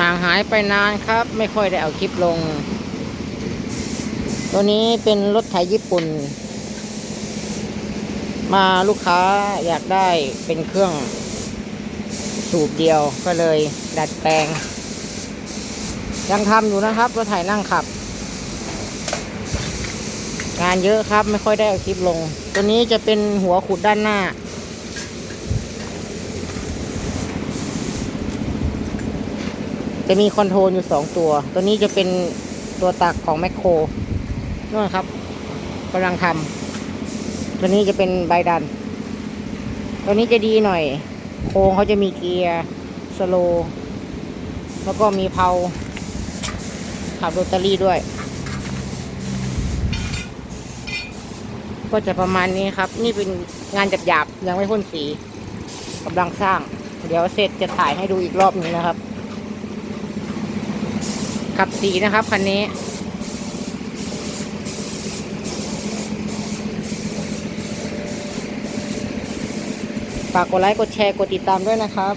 ห่างหายไปนานครับ ไม่ค่อยได้เอาคลิปลง ตัวนี้เป็นรถไถญี่ปุ่น มาลูกค้าอยากได้เป็นเครื่องสูบเดียวก็เลยดัดแปลง ยังทำอยู่นะครับรถไถนั่งขับ งานเยอะครับไม่ค่อยได้เอาคลิปลง ตัวนี้จะเป็นหัวขุดด้านหน้า จะมีคอนโทรลอยู่สองตัว ตัวนี้จะเป็นตัวตักของแมคโครนู่นครับกำลังทำตัวนี้จะเป็นใบดัน ตัวนี้จะดีหน่อย โค้งเขาจะมีเกียร์สโล แล้วก็มีเพาขับโรตารี่ด้วย ก็จะประมาณนี้ครับ นี่เป็นงานหยาบๆยังไม่พ่นสีกำลังสร้าง เดี๋ยวเสร็จจะถ่ายให้ดูอีกรอบนึงนะครับ ขับสีนะครับคันนี้ ฝากกดไลค์ กดแชร์ กดติดตามด้วยนะครับ